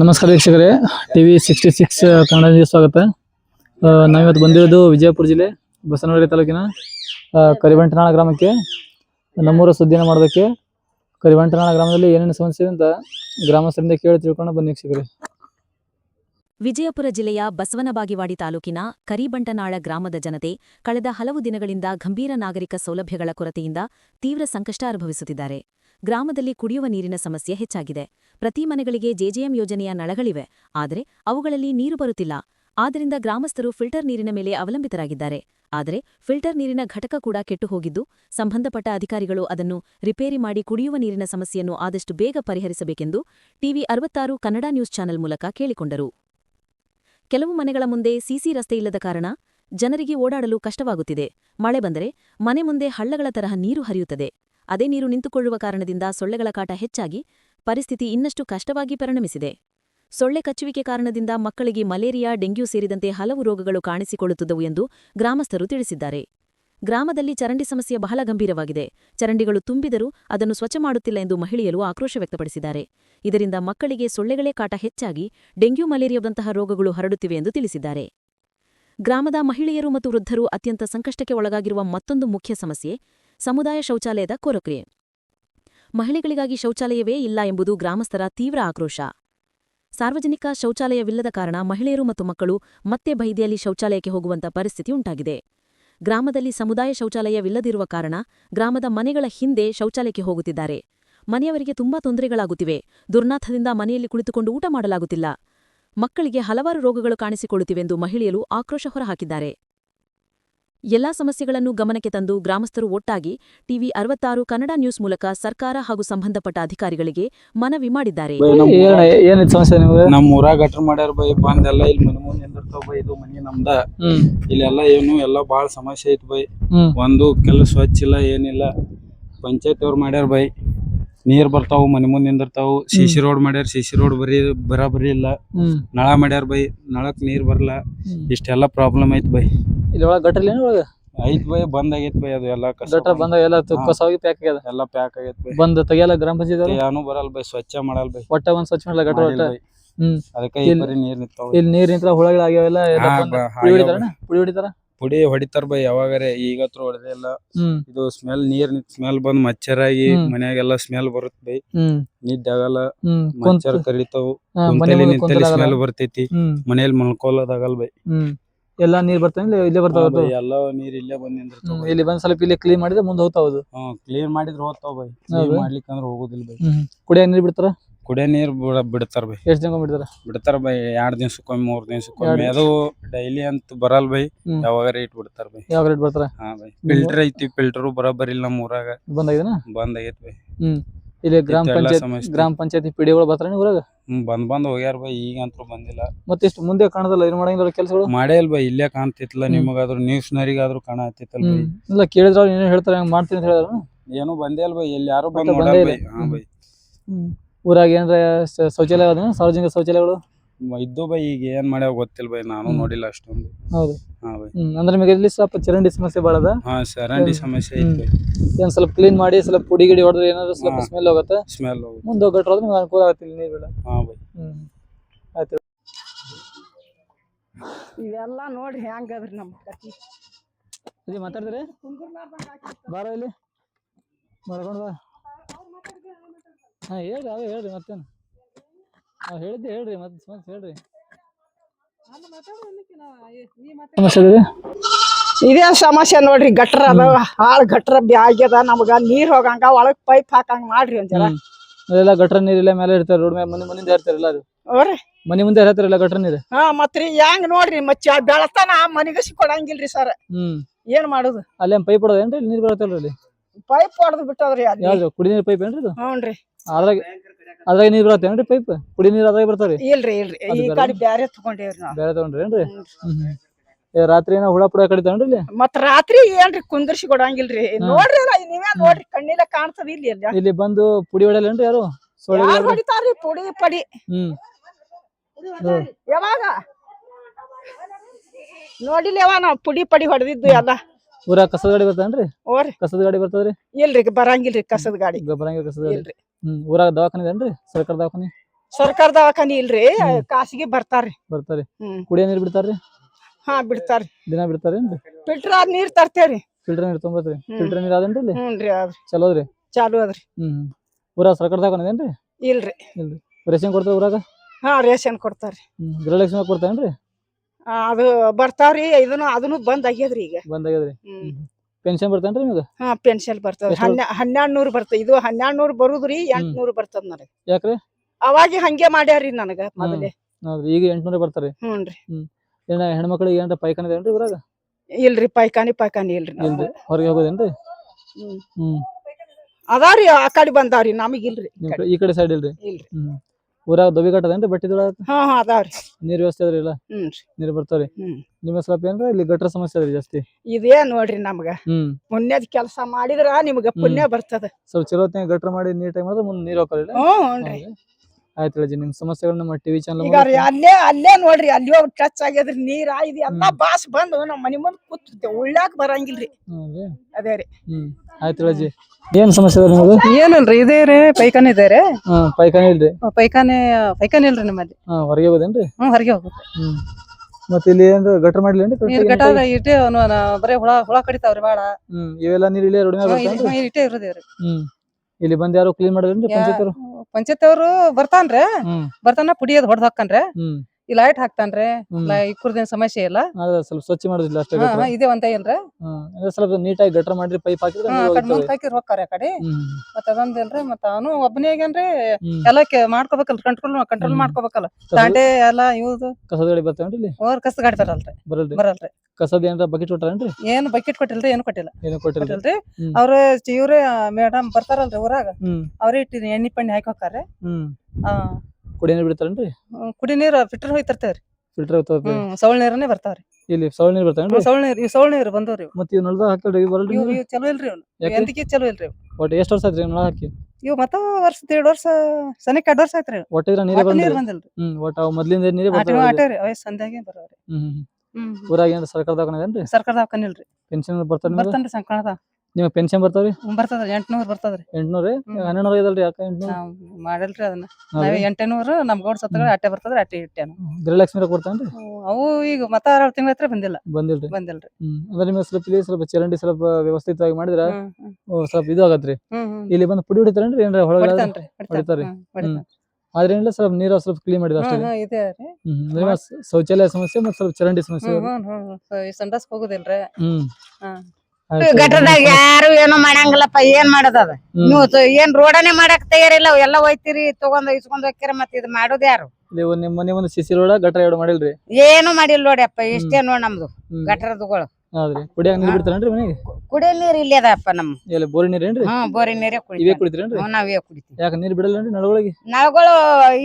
ನಮಸ್ಕಾರ ವೀಕ್ಷಕರೇ. TV sixty six Kannada news ಸ್ವಾಗತ. ನಾವಿವತ್ತು ಬಂದಿರೋದು ವಿಜಯಪುರ ಜಿಲ್ಲೆ, ಬಸವನಗುಡಿ ತಾಲೂಕಿನ ಕರಿವಂಟನಾಳ ಗ್ರಾಮಕ್ಕೆ. ನಮ್ಮೂರ ಸುದ್ದಿನ ಮಾಡೋದಕ್ಕೆ ಕರಿವಂಟನಾಳ ಗ್ರಾಮದಲ್ಲಿ ಏನೇನು ಸಮಸ್ಯೆ ಅಂತ ಗ್ರಾಮಸ್ಥರಿಂದ ಕೇಳಿ ತಿಳ್ಕೊಂಡು ಬನ್ನಿ ವೀಕ್ಷಕರೇ. ವಿಜಯಪುರ ಜಿಲ್ಲೆಯ ಬಸವನಬಾಗಿವಾಡಿ ತಾಲೂಕಿನ ಕರಿಬಂಟನಾಳ ಗ್ರಾಮದ ಜನತೆ ಕಳೆದ ಹಲವು ದಿನಗಳಿಂದ ಗಂಭೀರ ನಾಗರಿಕ ಸೌಲಭ್ಯಗಳ ಕೊರತೆಯಿಂದ ತೀವ್ರ ಸಂಕಷ್ಟ ಅನುಭವಿಸುತ್ತಿದ್ದಾರೆ. ಗ್ರಾಮದಲ್ಲಿ ಕುಡಿಯುವ ನೀರಿನ ಸಮಸ್ಯೆ ಹೆಚ್ಚಾಗಿದೆ. ಪ್ರತಿ ಮನೆಗಳಿಗೆ ಜೆಜೆಎಂ ಯೋಜನೆಯ ನಳಗಳಿವೆ. ಆದರೆ ಅವುಗಳಲ್ಲಿ ನೀರು ಬರುತ್ತಿಲ್ಲ. ಆದ್ದರಿಂದ ಗ್ರಾಮಸ್ಥರು ಫಿಲ್ಟರ್ ನೀರಿನ ಮೇಲೆ ಅವಲಂಬಿತರಾಗಿದ್ದಾರೆ. ಆದರೆ ಫಿಲ್ಟರ್ ನೀರಿನ ಘಟಕ ಕೂಡ ಕೆಟ್ಟು ಹೋಗಿದ್ದು, ಸಂಬಂಧಪಟ್ಟ ಅಧಿಕಾರಿಗಳು ಅದನ್ನು ರಿಪೇರಿ ಮಾಡಿ ಕುಡಿಯುವ ನೀರಿನ ಸಮಸ್ಯೆಯನ್ನು ಆದಷ್ಟು ಬೇಗ ಪರಿಹರಿಸಬೇಕೆಂದು ಟಿವಿ ಅರವತ್ತಾರು ಕನ್ನಡ ನ್ಯೂಸ್ ಚಾನೆಲ್ ಮೂಲಕ ಕೇಳಿಕೊಂಡರು. ಕೆಲವು ಮನೆಗಳ ಮುಂದೆ ಸಿಸಿ ರಸ್ತೆ ಇಲ್ಲದ ಕಾರಣ ಜನರಿಗೆ ಓಡಾಡಲು ಕಷ್ಟವಾಗುತ್ತಿದೆ. ಮಳೆ ಬಂದರೆ ಮನೆ ಮುಂದೆ ಹಳ್ಳಗಳ ತರಹ ನೀರು ಹರಿಯುತ್ತದೆ. ಅದೇ ನೀರು ನಿಂತುಕೊಳ್ಳುವ ಕಾರಣದಿಂದ ಸೊಳ್ಳೆಗಳ ಕಾಟ ಹೆಚ್ಚಾಗಿ ಪರಿಸ್ಥಿತಿ ಇನ್ನಷ್ಟು ಕಷ್ಟವಾಗಿ ಪರಿಣಮಿಸಿದೆ. ಸೊಳ್ಳೆ ಕಚ್ಚುವಿಕೆ ಕಾರಣದಿಂದ ಮಕ್ಕಳಿಗೆ ಮಲೇರಿಯಾ, ಡೆಂಗ್ಯೂ ಸೇರಿದಂತೆ ಹಲವು ರೋಗಗಳು ಕಾಣಿಸಿಕೊಳ್ಳುತ್ತಿದ್ದವು ಎಂದು ಗ್ರಾಮಸ್ಥರು ತಿಳಿಸಿದ್ದಾರೆ. ಗ್ರಾಮದಲ್ಲಿ ಚರಂಡಿ ಸಮಸ್ಯೆ ಬಹಳ ಗಂಭೀರವಾಗಿದೆ. ಚರಂಡಿಗಳು ತುಂಬಿದರೂ ಅದನ್ನು ಸ್ವಚ್ಛ ಮಾಡುತ್ತಿಲ್ಲ ಎಂದು ಮಹಿಳೆಯರು ಆಕ್ರೋಶ ವ್ಯಕ್ತಪಡಿಸಿದ್ದಾರೆ. ಇದರಿಂದ ಮಕ್ಕಳಿಗೆ ಸೊಳ್ಳೆಗಳೇ ಕಾಟ ಹೆಚ್ಚಾಗಿ ಡೆಂಗ್ಯೂ ಮಲೇರಿಯಾದಂತಹ ರೋಗಗಳು ಹರಡುತ್ತಿವೆ ಎಂದು ತಿಳಿಸಿದ್ದಾರೆ. ಗ್ರಾಮದ ಮಹಿಳೆಯರು ಮತ್ತು ವೃದ್ಧರು ಅತ್ಯಂತ ಸಂಕಷ್ಟಕ್ಕೆ ಒಳಗಾಗಿರುವ ಮತ್ತೊಂದು ಮುಖ್ಯ ಸಮಸ್ಯೆ, ಸಮುದಾಯ ಶೌಚಾಲಯದ ಕೊರಕ್ರಿಯೆ. ಮಹಿಳೆಗಳಿಗಾಗಿ ಶೌಚಾಲಯವೇ ಇಲ್ಲ ಎಂಬುದು ಗ್ರಾಮಸ್ಥರ ತೀವ್ರ ಆಕ್ರೋಶ. ಸಾರ್ವಜನಿಕ ಶೌಚಾಲಯವಿಲ್ಲದ ಕಾರಣ ಮಹಿಳೆಯರು ಮತ್ತು ಮಕ್ಕಳು ಮತ್ತೆ ಬೈದಿಯಲ್ಲಿ ಶೌಚಾಲಯಕ್ಕೆ ಹೋಗುವಂತ ಪರಿಸ್ಥಿತಿ ಉಂಟಾಗಿದೆ. ಗ್ರಾಮದಲ್ಲಿ ಸಮುದಾಯ ಶೌಚಾಲಯವಿಲ್ಲದಿರುವ ಕಾರಣ ಗ್ರಾಮದ ಮನೆಗಳ ಹಿಂದೆ ಶೌಚಾಲಯಕ್ಕೆ ಹೋಗುತ್ತಿದ್ದಾರೆ. ಮನೆಯವರಿಗೆ ತುಂಬಾ ತೊಂದರೆಗಳಾಗುತ್ತಿವೆ. ದುರ್ನಾಥದಿಂದ ಮನೆಯಲ್ಲಿ ಕುಳಿತುಕೊಂಡು ಊಟ ಮಾಡಲಾಗುತ್ತಿಲ್ಲ. ಮಕ್ಕಳಿಗೆ ಹಲವಾರು ರೋಗಗಳು ಕಾಣಿಸಿಕೊಳ್ಳುತ್ತಿವೆಂದು ಮಹಿಳೆಯರು ಆಕ್ರೋಶ ಹೊರಹಾಕಿದ್ದಾರೆ. ಎಲ್ಲಾ ಸಮಸ್ಯೆಗಳನ್ನು ಗಮನಕ್ಕೆ ತಂದು ಗ್ರಾಮಸ್ಥರು ಒಟ್ಟಾಗಿ ಟಿವಿ ಅರವತ್ತಾರು ಕನ್ನಡ ನ್ಯೂಸ್ ಮೂಲಕ ಸರ್ಕಾರ ಹಾಗೂ ಸಂಬಂಧಪಟ್ಟ ಅಧಿಕಾರಿಗಳಿಗೆ ಮನವಿ ಮಾಡಿದ್ದಾರೆ. ನಮ್ಮ ಏನಿತ್ತು ಸಮಸ್ಯೆ ನಿಮ್ಗೆ? ಊರಾಗ ಗಟ್ರ ಮಾಡ್ಯಾರ ಬೈ ಬಂದೆಲ್ಲ ಇಲ್ಲಿ ಮನೆ ಮುಂದೆ ನಿಂದಿರ್ತಾವ ಬೈ ಇದು ಮನಿ ನಮ್ದ. ಇಲ್ಲೆಲ್ಲ ಏನು ಎಲ್ಲ ಬಹಳ ಸಮಸ್ಯೆ ಐತಿ ಬೈ. ಒಂದು ಕೆಲಸ ಸ್ವಚ್ಛ ಇಲ್ಲ ಏನಿಲ್ಲ. ಪಂಚಾಯತ್ ಅವ್ರು ಮಾಡ್ಯಾರ ಬೈ. ನೀರ್ ಬರ್ತಾವು ಮನೆ ಮುಂದೆ ನಿಂದಿರ್ತಾವು. ಸಿಸಿ ರೋಡ್ ಮಾಡ್ಯಾರ ಸಿಸಿ ರೋಡ್ ಬರೀ ಬರಾಬರಿ ಇಲ್ಲ. ನಳ ಮಾಡ್ಯಾರ ಬೈ. ನಳಕ್ ನೀರ್ ಬರಲ್ಲ. ಇಷ್ಟೆಲ್ಲ ಪ್ರಾಬ್ಲಮ್ ಐತ್ ಬೈ. ಇಲ್ಲಿ ಒಳಗೆ ಗಟ್ರಲ್ಲಿ ಏನು ಒಳಗೆ ಐತ್ ಬೈ ಬಂದ್ ಆಗೈತ್ ಬೈ ಅದು ಎಲ್ಲ ಕಸ ಗಟ್ರ ಬಂದ ಎಲ್ಲ ತು- ಹಾ. ಹೋಗಿ ಪ್ಯಾಕ್ ಆಗ್ಯದ? ಎಲ್ಲ ಪ್ಯಾಕ್ ಆಗೈತ್ ಬೈ. ಬಂದ್ ತೆಗಿಯಲ್ಲ ಗ್ರಾಮ ಪಂಚಾಯತ್? ಏನು ಬರಲ್ಲ ಬೈ ಸ್ವಚ್ಛ ಮಾಡಲ್ ಬೈ. ಒಟ್ಟ ಒಂದ್ ಸ್ವಚ್ಛ ಮಾಡಲ್ಲ ಗಟ್ರ ಒಟ್ಟ? ಬೈ. ಹ್ಮ್. ಅದಕ್ಕೆ ಈ ಇಲ್ಲಿ- ಪರಿ ನೀರ್ ನಿಂತಾವ ಇಲ್ಲಿ ನೀರ್ ನಿಂತ್ರ ಹುಳಗಳು ಆಗ್ಯಾವೆಲ್ಲ ಎಲ್ಲ? ಹಾ, ಬಂದ್ ಬ- ಪುಡಿ ಆಗ್ಯಾವ ಹೊಡಿತಾರಣ ಪುಡಿ ಹೊಡಿತಾರ? ಪುಡಿ ಹೊಡಿತಾರ ಬೈ ಯಾವಾಗಾರೆ ಈಗತ್ರ ಹೊಡೆದೇ ಇಲ್ಲ. ಹ್ಮ್. ಇದು ಸ್ಮೆಲ್ ನೀರ್ ಸ್ಮೆಲ್ ಬಂದ್ ಮಚ್ಚರಾಗಿ ಹ್ಮ್. ಮನ್ಯಾಗೆಲ್ಲ ಸ್ಮೆಲ್ ಬರುತ್ತ ಬೈ. ಹ್ಮ್. ನಿದ್ದೆ ಆಗಲ್ಲ. ಹ್ಮ್. ಕುಂತ್ ಮಚ್ಚರ್ ಕರಿತಾವು. ಹಾ, ಮನೆ ಕುಂತಲಾಗಲ್ಲ. ಸ್ಮೆಲ್ ಬರ್ತೈತಿ. ಹ್ಮ್. ಮನೇಲಿ ಮಲ್ಕೊಳ್ಳೋದಾಗಲ್ ಬೈ. ಹ್ಮ್. ಎಲ್ಲಾ ನೀರ್ ಬರ್ತಾನೆ ಇಲ್ಲೇ ಬರ್ತಾವ ಎಲ್ಲ ನೀರ್ ಇಲ್ಲೇ ಬಂದ್ ನಿಂದಿರ್ತಾವ ಹ್ಮ್, ಇಲ್ಲಿ ಬಂದ್ ಸ್ವಲ್ಪ ಇಲ್ಲಿ ಕ್ಲೀನ್ ಮಾಡಿದ್ರೆ ಮುಂದೆ ಹೋಗ್ತಾವ ಅದು. ಹ್ಮ್ ಕ್ಲೀನ್ ಮಾಡಿದ್ರೆ ಹೋಗ್ತಾವ ಬೈ. ಹೌದು. ಕ್ಲೀನ್ ಮಾಡ್ಲಿಕ್ಕೆ ಅಂದ್ರೆ ಹೋಗುದಿಲ್ಲ ಬೈ. ಹ್ಮ್ ಕುಡಿಯಾಕ ನೀರ್ ಬಿಡ್ತಾರ? ಕುಡಿಯ ನೀರ್ ಬಿಡ- ಬಿಡ್ತಾರ ಬೈ. ಎಷ್ಟ್ ಜನ ಬಿಡ್ತಾರ? ಬಿಡ್ತಾರ ಬೈ ಎರಡ್ ದಿವ್ಸಕ್ಕೊಮ್ಮೆ ಮೂರ್ ದಿವ್ಸಕ್ಕೊಮ್ಮೆ. ಅದು ಡೈಲಿ ಅಂತ ಬರಲ್ ಬೈ. ಯಾವಾಗ ರೇಟ್ ಬಿಡ್ತಾರ ಬೈ. ಯಾವ ರೇಟ್ ಬರ್ತಾರ ಹಾ ಬೈ. ಫಿಲ್ಟರ್ ಐತಿ ಫಿಲ್ಟರ್ ಬರಬರಿಲ್ಲ ಇಲ್ಲ ನಮ್ಮ ಊರಾಗ. ಬಂದಾಗಿದನ? ಬಂದ್ ಆಗೈತ್ ಬೈ. ಹ್ಮ್. ಇಲ್ಲಿ ಗ್ರಾಮ ಪಂಚಾಯತ್ ಸಮಸ್ಯೆ. ಗ್ರಾಮ ಪಂಚಾಯತಿ ಪಿಡಿಗಳು ಬರ್ತಾರ ನೀವು ಊರಾಗ? ಹ್ಮ್ ಬಂದ್ ಬಂದ್ ಹೋಗ್ಯಾರ ಬೈ ಈಗಂತೂ ಬಂದಿಲ್ಲ. ಮತ್ತೆ ಇಷ್ಟು ಮುಂದೆ ಕಾಣದಲ್ಲ ಏನ್ ಮಾಡಂಗಿಲ್ಲ ಕೆಲಸಗಳು? ಮಾಡೇ ಇಲ್ ಬೈ ಇಲ್ಲೇ ಕಾಣ್ತಿತ್ಲ ಹ್ಮ್. ನಿಮಗಾದ್ರು ನ್ಯೂಸ್ನರಿಗಾದ್ರು ಕಾಣತಿತ್ತಲ್ ಬೈ. ಇಲ್ಲ ಕೇಳಿದ್ರ ಅವ್ರು ಏನೇನ್ ಹೇಳ್ತಾರ ಹಂಗ್ ಮಾಡ್ತೀನಿ ಅಂತ ಹೇಳಿದ್ರು. ಏನೋ ಬಂದೇ ಇಲ್ ಬೈ ಎಲ್ಲಿ ಯಾರು ಬಂದ್ ಒಟ್ಟ ನೋಡಲ್ಲ ಬಂದೇ ಬೈ. ಇಲ್ಲ. ಹಾ ಬೈ. ಹ್ಮ್. ಊರಾಗ ಏನ್ರ ಸ- ಶೌಚಾಲಯ ಅದ ಸಾರ್ವಜನಿಕ ಶೌಚಾಲಯಗಳು? ಇದ್ದು ಬೈ ಈಗ ಏನ್ ಮಾಡ್ಯಾವ ಗೊತ್ತಿಲ್ಲ ಬೈ ನಾನು ನೋಡಿಲ್ಲ ಅಷ್ಟೊಂದು. ಹೌದು. ಹಾ ಬೈ. ಹ್ಮ್ ಅಂದ್ರೆ ನಿಮಗೆ ಇಲ್ಲಿ ಸ್ವಲ್ಪ ಚರಂಡಿ ಸಮಸ್ಯೆ ಭಾಳ ಅದ? ಹಾ ಚರಂಡಿ ಸಮಸ್ಯೆ ಐತಿ ಬೈ. ಏನ್ ಸ್ವಲ್ಪ ಕ್ಲೀನ್ ಮಾಡಿ ಸ್ವಲ್ಪ ಪುಡಿ ಗಿಡಿ ಹೊಡೆದ್ರೆ ಏನಾದ್ರು ಸ್ವಲ್ಪ ಹಾ. ಸ್ಮೆಲ್ ಹೋಗುತ್ತೆ? ಸ್ಮೆಲ್ ಮುಂದೆ ಗಟ್ರ ನಿಮ್ಗೆ ಅನುಕೂಲ ಆಗುತ್ತೆ ಇಲ್ಲಿ ನೀರು ಬೇಡ ಹಾ ಬೈ. ಹ್ಮ್. ಆಯ್ತು. ಇವೆಲ್ಲ ನೋಡ್ರಿ ಹೆಂಗದ್ರಿ ನಮ್ ಕತಿ. ಇಲ್ಲಿ ಮಾತಾಡಿದ್ರಿ ಬಾರ ಇಲ್ಲಿ. ಮಾಡ್ಕೊಂಡು ಬಾ. ಹಾ ಹೇಳ್ರಿ ಅವೇ ಹೇಳ್ರಿ ಮತ್ತೇನು. ಹಾ ಹೇಳಿದ್ದೆ ಹೇಳ್ರಿ ಮತ್ತೆ ಸಮಸ್ಯೆ ಹೇಳ್ರಿ ಇದೇ? ಸಮಸ್ಯೆ ನೋಡ್ರಿ ಗಟ್ರ ಅದಾವ ಹಾಳ್ ಗಟ್ರ ಆಗ್ಯದ ನಮಗ ನೀರ್ ಹೋಗಂಗ ಒಳಗ್ ಪೈಪ್ ಹಾಕಂಗ ಮಾಡ್ರಿ ಒಂದ್ ಎಲ್ಲ ಗಟ್ರ ನೀರ್ ಇಲ್ಲ ಮೇಲೆ ಇರ್ತಾರೆ ರೋಡ್ ಮೇಲೆ ಮನೆ ಮುಂದೆ ಇರ್ತಾರಲ್ಲ ಅದು ಅವ್ರಿ ಮನೆ ಮುಂದೆ ಇರತ್ತಾರಲ್ಲ ಗಟ್ರ ನೀರ್? ಹಾ ಮತ್ರಿ ಹೆಂಗ್ ನೋಡ್ರಿ ಮಚ್ಚ ಬೆಳತನ ಮನಿಗಸಿ ಕೊಡಂಗಿಲ್ರಿ ಸರ್ ಹ್ಮ್. ಏನ್ ಮಾಡುದು? ಅಲ್ಲೇನ್ ಪೈಪ್ ಹೊಡೋದೇನ್ರಿ ಏನ್ರಿ ನೀರ್ ಬರತ್ತಲ್ರಿ ಅಲ್ಲಿ? ಪೈಪ್ ಹೊಡೆದ್ ಬಿಟ್ಟದ್ರಿ ಯಾವ್ದು ಕುಡಿ ನೀರ್ ಪೈಪ್ ಏನ್ರಿ ಇದು? ಹ್ಞೂನ್ರಿ. ಅದ್ರಾಗ ಅದ್ರಾಗ ನೀರ್ ಬರತ್ತೇನ್ರಿ ಪೈಪ್ ಕುಡಿ ನೀರ್ ಅದ್ರಾಗ ಬರ್ತಾವ್ರಿ? ಇಲ್ರಿ ಇಲ್ರಿ. ಈ ಬೇರೆ? ಕಡೆ ಬ್ಯಾರೆ ತಗೊಂಡೇವ್ರಿ ನಾವ್. ಬೇರೆ ತಗೊಂಡ್ರಿ ಏನ್ರಿ? ಹ್ಮ್. ಹ್ಮ್ ಹ್ಮ್. ಏ, ರಾತ್ರಿ ಏನೋ ಹುಳ ಪುಡ ಕಡಿತಾನ್ರಿ ಇಲ್ಲಿ? ಮತ್ ರಾತ್ರಿ ಏನ್ರಿ ಕುಂದರ್ಸಿ ಕೊಡಂಗಿಲ್ರಿ. ನೋಡ್ರಿ ಅಲ್ಲ, ನೀವೇ ನೋಡ್ರಿ ಕಣ್ಣಿಲ್ಲ ಕಾಣ್ತದ ಇಲ್ಲಿ ಎಲ್ಲ ಇಲ್ಲಿ ಬಂದು ಪುಡಿ ಹೊಡೆಯಲ್ಲೇನ್ರಿ ಯಾರು? ಸೊಳ್ಳೆ ಯಾರ್ ಹೊಡಿತಾರ್ರಿ ಪುಡಿ ಪಡಿ? ಹ್ಮ್. ಯಾವಾಗ? ನೋಡಿಲ್ಲ ಯಾವ ನಾವ್ ಪುಡಿ ಪಡಿ ಹೊಡೆದಿದ್ದು ಎಲ್ಲ. ಊರ ಕಸದ ಗಾಡಿ ಬರ್ತಾನ್ರಿ ಓರಿ ಕಸದ ಗಾಡಿ ಬರ್ತದ್ರಿ? ಇಲ್ರಿ ಬರಂಗಿಲ್ರಿ ಕಸದ ಗಾಡಿ. ಗೊಬ್ಬರಂಗ ಕಸದ ಗಾಡಿ. ಇಲ್ರಿ. ಹ್ಮ್ ಊರಾಗ ದವಾಖಾನೆ ಇದೇನ್ರಿ? ಸರ್ಕಾರ ದವಾಖಾನೆ? ಸರ್ಕಾರ ದವಾಖಾನಿ ಇಲ್ರಿ. ಖಾಸಗಿ ಬರ್ತಾರ್ರಿ. ಬರ್ತಾರೆ ಹ್ಮ್. ಕುಡಿಯೋ ನೀರು ಬಿಡ್ತಾರ್ರಿ? ಹಾ ಬಿಡ್ತಾರ್ರಿ. ದಿನ ಬಿಡ್ತಾರೇನ್ರಿ ಫಿಲ್ಟರ್ ಆದ್ ನೀರ್ ತರ್ತೇವ್ರಿ. ಫಿಲ್ಟರ್ ನೀರು ತೊಂಬತ್ರಿ. ಫಿಲ್ಟರ್ ನೀರ್ ಅದೇನ್ರಿ ಇಲ್ಲಿ? ಹ್ಞೂನ್ರಿ ಅದ್ರಿ ಚಲೋದ್ರಿ ಚಾಲು ಅದ್ರಿ ಹ್ಮ್ ಊರಾಗ ಸರ್ಕಾರ ದವಾಖಾನೆ ಅದೇನ್ರಿ ಇಲ್ರಿ. ರೇಷನ್ ಕೊಡ್ತಾರ ಊರಾಗ? ಹಾ ರೇಷನ್ ಕೊಡ್ತಾರ್ರಿ. ಹ್ಮ್ ಗೃಹಲಕ್ಷ್ಮಿ ಕೊಡ್ತಾರೇನ್ರಿ? ಆ, ಅದು ಬರ್ತಾವ್ರಿ ಇದನ್ನು ಅದನ್ನು ಬಂದ್ ಆಗ್ಯದ್ರಿ ಈಗ. ಬಂದ್ ಆಗ್ಯದ್ರಿ. ಹ್ಮ್. ಪೆನ್ಷನ್ ಬರ್ತೇನ್ರಿ ನಿಮಗೆ ಹಾ ಪೆನ್ಷನ್ ಬರ್ತದ. ಹನ್ನೆರಡು ಹನ್ನೆ ಹನ್ನೆರಡ್ ನೂರ್ ಬರ್ತದ. ಇದು ಹನ್ನೆರಡು ನೂರು ಬರುದ್ರಿ ಎಂಟ್ನೂರ್ ಬರ್ತದ ನನಗ ಯಾಕ್ರಿ? ಅವಾಗ ಹಂಗೆ ಮಾಡ್ಯಾರ್ರಿ ನನಗ ಮೊದಲೇ. ಹೌದ್ರಿ ಈಗ ಎಂಟ್ನೂರ ಬರ್ತಾರೆ ಹ್ಞೂನ್ರಿ ಏನ ಹೆಣ್ಮಕ್ಳಿಗೆ ಏನ್ರ ಪೈಖಾನೆ ಇದೇನ್ರಿ ಇವ್ರಾಗ ಇಲ್ರಿ ಪೈಕಾನಿ ಪೈಖಾನಿ ಇಲ್ರಿ ನಮ್ದು. ಇಲ್ರಿ ಹೊರಗೆ ಹೋಗೋದೇನ್ರಿ? ಹ್ಮ್. ಹ್ಮ್. ಅದಾವ್ರಿ ಆ ಕಡೆ ಬಂದಾವ್ರಿ ನಮಗಿಲ್ರಿ ಈ ನಿಮ್ ಕಡೆ. ಕಡೆ- ಈ ಕಡೆ ಸೈಡ್ ಇಲ್ರಿ? ಇಲ್ರಿ. ಹ್ಮ್. ಊರಾಗ ದೊಬಿ ಕಟ್ಟದೇನ್ರಿ? ಬಟ್ಟಿ ದೊಳಗ ಹಾ ಹಾ ಅದಾವ್ರಿ. ನೀರ್ ವ್ಯವಸ್ಥೆ ಅದ್ರಿ ಇಲ್ಲ? ನೀರ್ ಬರ್ತಾವ್ರಿ? ನಿಮ್ಮ ಸ್ವಲ್ಪ ಏನ್ರ? ಇಲ್ಲಿ ಗಟ್ಟರ ಸಮಸ್ಯೆ ಅದ್ರಿ ಜಾಸ್ತಿ. ಇದೇ ನೋಡ್ರಿ ನಮ್ಗ. ಹ್ಮ್. ಪುಣ್ಯದ ಕೆಲಸ ಮಾಡಿದ್ರ ನಿಮ್ಗ ಪುಣ್ಯ ಬರ್ತದ. ಸ್ವಲ್ಪ ಚಲೋ ಗಟ್ಟರ ಗಟ್ರ ಮಾಡಿ ನೀಟಾಗಿ ಮಾಡಿದ್ರೆ ಮುಂದೆ ನೀರ್ ಹ್ಞೂನ್ರಿ ಆಯ್ತು ಹೇಳಿ ನಿಮ್ ಸಮಸ್ಯೆಗಳು ನಮ್ಮ ಟಿವಿ ಚಾನಲ್ ಈಗ ರೀ ಅಲ್ಲೇ ಅಲ್ಲೇ ನೋಡ್ರಿ ಅಲ್ಲಿ ಹೋಗಿ ಟಚ್ ಆಗ್ಯದ್ರಿ ನೀರ ಇದು ಎಲ್ಲಾ ಬಾಸ್ ಬಂದು ನಮ್ಮ ಮನಿ ಮುಂದ್ ಕೂತ್ ಉಳ್ಳಾಕ್ ಬರಂಗಿಲ್ರಿ. ಅದೇ ರೀ. ಹ್ಮ್. ಆಯ್ತು ಏನ್ ಸಮಸ್ಯೆ ಅದ ನಿಮ್ಮದು? ಏನಿಲ್ರಿ ಇದೇ ರೀ ಪೈಖಾನೆ ಇದೆ ರೀ. ಹಾ ಪೈಖಾನೆ ಇಲ್ರಿ? ಪೈಖಾನೆ ಪೈಖಾನೆ ಇಲ್ರಿ ನಿಮ್ಮಲ್ಲಿ. ಹಾ ಹೊರಗೆ ಹೋಗೋದೇನ್ರಿ? ಹ್ಮ್ ಹೊರಗೆ ಹೋಗುತ್ತೆ ಹ್ಮ್. ಮತ್ತೆ ಇಲ್ಲಿ ಏನ್ ಗಟ್ರ ಮಾಡ್ಲೇನ್ರಿ ನೀರ್ ನೀಟಾಗಿ? ಇಟ್ಟೆ ಬರೇ ಹುಳ ಹುಳ ಕಡಿತಾವ್ರಿ ಬಾಳ. ಹ್ಮ್ ಇವೆಲ್ಲ ನೀರ್ ಇಲ್ಲೇ ರೋಡ್ ಮ್ಯಾಗ ಹ್ಮ್, ಇಟ್ಟೆ ಇರೋದೇವ್ರಿ. ಹ್ಮ್. ಇಲ್ಲಿ ಬಂದ್ ಯಾರು ಕ್ಲೀನ್ ಮಾಡಿದ್ರೇನ್ರಿ ಪಂಚಾಯತ್ ಅವ್ರು? ಪಂಚಾಯತ್ ಅವ್ರು ಬರ್ತಾನ್ರಿ. ಹ್ಮ್. ಬರ್ತಾನ ಪುಡಿಯೋದ್ ಹೊಡ್ದ್ ಹಾಕನ್ರಿ ಹ್ಮ್. ಈ ಲೈಟ್ ಹಾಕ್ತಾನ್ರಿ? ಹ್ಮ್. ಇಕ್ಕುರ್ದೇನ್ ಸಮಸ್ಯೆ ಇಲ್ಲ? ಅದ ಸ್ವಲ್ಪ ಸ್ವಚ್ಛ ಮಾಡುದಿಲ್ಲ ಅಷ್ಟೇ ಹಾ ಗಟ್ರ ಹಾ ಇದೆ ಅಂತ ಹ್ಮ್ ಅಂದ್ರೆ ಸ್ವಲ್ಪ ನೀಟಾಗಿ ಗಟ್ರ ಮಾಡ್ರಿ ಪೈಪ್ ಹಾಕಿದ್ರೆ ಹಾ ನೀರ್ ಮುಂದ್. ಹಾಕಿರ್ ಹೋಗ್ತಾರ ಆ ಕಡೆ. ಹ್ಮ್. ಮತ್ತ ಅದೊಂದಿಲ್ರಿ ಮತ್ತ ಅವನು ಒಬ್ಬನೇ ಏನ್ರಿ ಹ್ಮ್. ಎಲ್ಲಾ ಕೆ- ಮಾಡ್ಕೋಬೇಕಲ್ಲ ಕಂಟ್ರೋಲ್ ಕಂಟ್ರೋಲ್ ಹ್ಮ್. ಮಾಡ್ಕೋಬೇಕಲ್ಲ. ಕಸದ- ತಾಂಡೆ ಎಲ್ಲಾ ಇವ್ದು. ಕಸದ ಗಾಡಿ ಬರ್ತಾವೇನ್ರಿ ಇಲ್ಲಿ? ಓರ್ ಕಸ ಗಾಡಿ ಬರಲ್ರಿ. ಬರಲ್ರಿ. ಬರಲ್ರಿ. ಕಸದ ಏನ್ರ ಬಕೆಟ್ ಕೊಟ್ಟಾರೇನ್ರಿ? ಏನು ಬಕೆಟ್ ಕೊಟ್ಟಿಲ್ರಿ ಏನು ಕೊಟ್ಟಿಲ್ಲ. ಏನು ಕೊಟ್ಟಿಲ್ರಿ? ಕೊಟ್ಟಿಲ್ರಿ. ಹ್ಮ್. ಅವ್ರ ಇವ್ರೇ ಮೇಡಮ್ ಬರ್ತಾರಲ್ರಿ ಊರಾಗ. ಹ್ಮ್. ಅವ್ರೇ ಇಟ್ಟಿನಿ ಎಣ್ಣೆ ಪಣ್ಣಿ ಹಾಕಿ ಹೋಗ್ತಾರೆ ಹ್ಮ್. ಆ, ಕುಡಿಯ ನೀರ್ ಬಿಡ್ತಾರೇನ್ರಿ? ಕುಡಿ ನೀರು ಫಿಲ್ಟರ್ ಹೋಗಿ ತರ್ತೇವ್ರಿ ಫಿಲ್ಟರ್ ತಗೋತೀವಿ ಹ್ಮ್ ಸೌಳ್ ನೀರನ್ನೇ ಬರ್ತಾವ್ರಿ. ಇಲ್ಲಿ ಸೌಳ ನೀರ್ ಬರ್ತಾವೇನ್ರಿ? ಸೌಳ್ ನೀರು ಇವ್ ಸೌಳ್ ನೀರು ಬಂದವ್ರಿ ಇವ್. ಮತ್ತೆ ಇವ್ ನಳ್ದಾಗ ಹಾಕಲ್ರಿ ಇವ್ ಬರಲ್ರಿ ಇವ್ ನೀರು? ಇವ್ ಚಲೋ ಇಲ್ರಿ ಯಾಕ್ರಿ? ಎಂತಕಿ ಚಲೋ ಇಲ್ರಿ ಇವ್. ಒಟ್ಟು ಎಷ್ಟ್ ವರ್ಷ ಆಯ್ತ್ರಿ ನಳ ಹಾಕಿ? ಇವ್ ಮತ್ತ ವರ್ಷ ದೇಡ್ ವರ್ಷ ಸನಿಕ್ ಎರಡ್ ವರ್ಷ ಆಯ್ತ್ರಿ ಇವ್. ಒಟ್ಟಿದ್ರ ನೀರೇ ಬಂದ್ರಿ ಬಂದಿಲ್ರಿ. ಹ್ಮ್ ಒಟ್ಟ ಅವ್ ಮೊದ್ಲಿಂದ ನೀರೇ ಬರ್ತಾರೆ ಬರ್ತಾವ ಆಟೇವ್ರಿ ಅವ್ ಸಂಧ್ಯಾಗೆ ಬರೋರಿ ಹ್ಮ್ ಹ್ಮ್ ಹ್ಮ್. ಊರಾಗ ಏನ್ರಿ ಸರ್ಕಾರ ದವಾಖಾನೆ ಸರ್ಕಾರದ ಕನ್ನಿಲ್ರಿ ಪೆನ್ಷನ್ ಬರ್ತಾರ ಬರ್ತಾನ್ರಿ ಸಂಕಣದ ನಿಮ್ಗೆ ಪೆನ್ಷನ್ ಬರ್ತಾವ್ರಿ ಬರ್ತದ್ರಿ. ಎಂಟ್ನೂರ್ ಬರ್ತದ್ರಿ. ಎಂಟ್ನೂರಿ. ಹನ್ನೆರಡು ಇದಲ್ರಿ ಯಾಕ ಎಂಟ್ನೂರು? ನಾವ್ ಮಾಡಿಲ್ರಿ ಅದನ್ನ? ನಾವ್ ಎಂಟನೂರು ನಮ್ ಗೌಡ್ ಸತ್ತಗಳ ಅಟ್ಟೆ ಬರ್ತದ್ರಿ ಅಟ್ಟೆ ಇಟ್ಟೇನು ಗೃಹಲಕ್ಷ್ಮಿ ಕೊಡ್ತಾನ್ರಿ ಅವು ಈಗ ಮತ್ತ ಆರು ತಿಂಗಳ ಹತ್ರ ಬಂದಿಲ್ಲ. ಬಂದಿಲ್ರಿ. ಬಂದಿಲ್ರಿ. ಹ್ಮ್. ಅಂದ್ರೆ ನಿಮ್ಗೆ ಸ್ವಲ್ಪ ಇಲ್ಲಿ ಸ್ವಲ್ಪ ಚರಂಡಿ ಸ್ವಲ್ಪ ವ್ಯವಸ್ಥಿತವಾಗಿ ಮಾಡಿದ್ರ ಸ್ವಲ್ಪ ಇದು ಆಗತ್ರಿ. ಇಲ್ಲಿ ಬಂದು ಪುಡಿ ಹೊಡಿತಾರೇನ್ರಿ? ಏನ್ರ ಹೊಳಗ ಹೊಡಿತಾನ್ರಿ ಹೊಡಿತಾರ್ರಿ? ಹೊಡಿತಾನ್ರಿ. ಆದ್ರೆ ಏನಿಲ್ಲ ಸ್ವಲ್ಪ ನೀರು ಸ್ವಲ್ಪ ಕ್ಲೀನ್ ಮಾಡಿದ ಅಷ್ಟೇ ಶೌಚಾಲಯ ಸಮಸ್ಯೆ ಮತ್ತೆ ಸ್ವಲ್ಪ ಚರಂಡಿ ಸಮಸ್ಯೆ ಸಂಡಾಸ್ ಹೋಗುದಿಲ್ರಿ. ಹ್ಮ್. ಗಟ್ರದಾಗ ಯಾರು ಏನೋ ಮಾಡಂಗಿಲ್ಲಪ್ಪ ಏನ್ ಮಾಡೋದದ. ನೀವು ಏನ್ ರೋಡನೆ ಮಾಡಕ್ ತಯಾರಿಲ್ಲ ಎಲ್ಲ ಹೋಯ್ತಿರಿ ತಗೊಂಡ್ ಇಸ್ಕೊಂಡ್ ಹೋಗ್ತೀರಿ ಮತ್ ಇದ್ ಮಾಡೋದ್ ಯಾರು? ನೀವು ನಿಮ್ಮ ಮನೆ ಮುಂದೆ ಸಿಸಿ ರೋಡ ಗಟ್ಟರ ಎರಡು ಮಾಡಿಲ್ರಿ? ಏನು ಮಾಡಿಲ್ಲ ಅಪ್ಪ ಇಷ್ಟೇ ನೋಡ್ ನಮ್ದು ಗಟ್ರದಗಳು ಹೌದ್ರಿ. ಕುಡಿಯಾಕ ನೀರ್ ಬಿಡ್ತಾರೇನ್ರಿ ಮನೆಗೆ? ಕುಡಿಯೋ ನೀರ್ ಇಲ್ಲೇ ಅದಪ್ಪ ನಮ್ ಎಲ್ಲ ಬೋರಿ ನೀರ್ ಏನ್ರಿ? ಹ್ಮ್ ಬೋರಿ ನೀರೇ ಇವೇ ಕುಡಿತೀವಿ ಕುಡಿತೀರೇನ್ರಿ? ನಾವೇ ಕುಡಿತೀವಿ. ಯಾಕ ನೀರ್ ಬಿಡಲ್ಲೇನ್ರಿ ನಳಗೊಳಗೆ? ನಳಗಳು